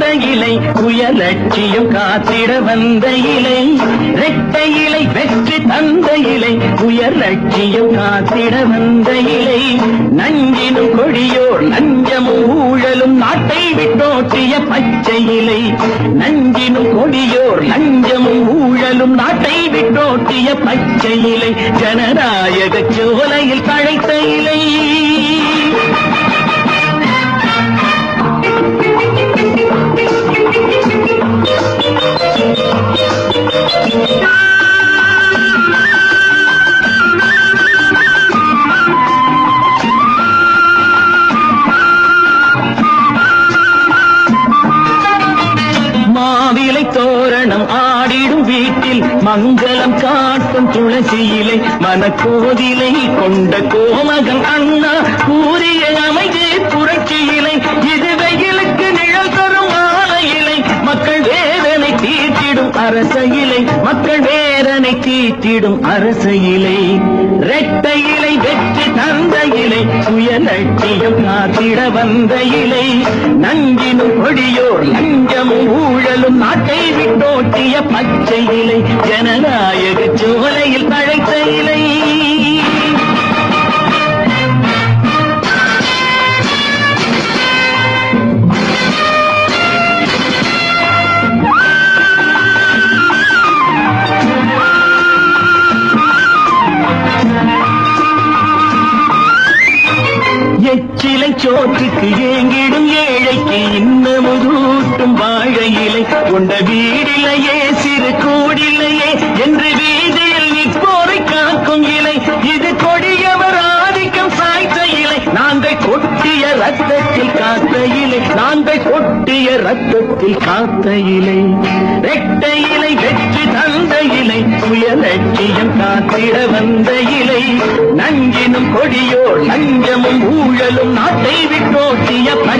வந்த இலை உயலட்சியம் காத்திட வந்த இலை. ரெட்டை இலை வெற்றி தந்த இலை உயர்லட்சியம் காத்திட வந்த இலை. நஞ்சினும் கொடியோர் நஞ்சமும் ஊழலும் நாட்டை விட்டோற்றிய பச்சை இலை. நஞ்சினும் கொடியோர் நஞ்சமும் ஊழலும் நாட்டை விட்டோற்றிய பச்சை இலை. ஜனநாயக சோலையில் தழைத்த இலை. மங்களம் காட்டும் துளசி மனக்கோதிலை கொண்ட கோமகன் அண்ணா கூறிய அமைதி புரட்சியிலை இது வெயிலுக்கு நிழல் தரும் ஆலையிலை மக்கள் வேதனை தீட்டிடும் அரச இலை மக்கள் வேதனை தீட்டிடும் அரச இலை ரெட்டை இலை வெற்றி தந்த இலை சுயலட்சியம் காத்திட வந்த இலை நஞ்சினும் கொடியோர் லஞ்சமும் ஊழலும் நாட்டை விட்டோட்டிய பச்சை இலை ஜனநாயக சோலையில் தழைத்த இலை. சோற்றுக்கு ஏங்கிடும் ஏழைக்கு இன்னமுதூட்டும் வாழையிலை. இலை கொண்ட வீடிலையே சிறு கூடிலையே என்று வீதியில் இப்போரை காக்கும் இலை. இது கொடியவர் ஆதிக்கம் சாய்த்த இலை. நாங்கள் கொட்டிய ரத்தத்தில் காத்த இலை. நாங்கள் கொட்டிய ரத்தத்தில் காத்த இலை. ரெட்ட இலை வெற்றி தந்த இலை. சுய லட்சியம் காத்திட வந்த நஞ்சினும் கொடியோர் லஞ்சமும் ஊழலும் நாட்டை விட்டோட்டிய பணி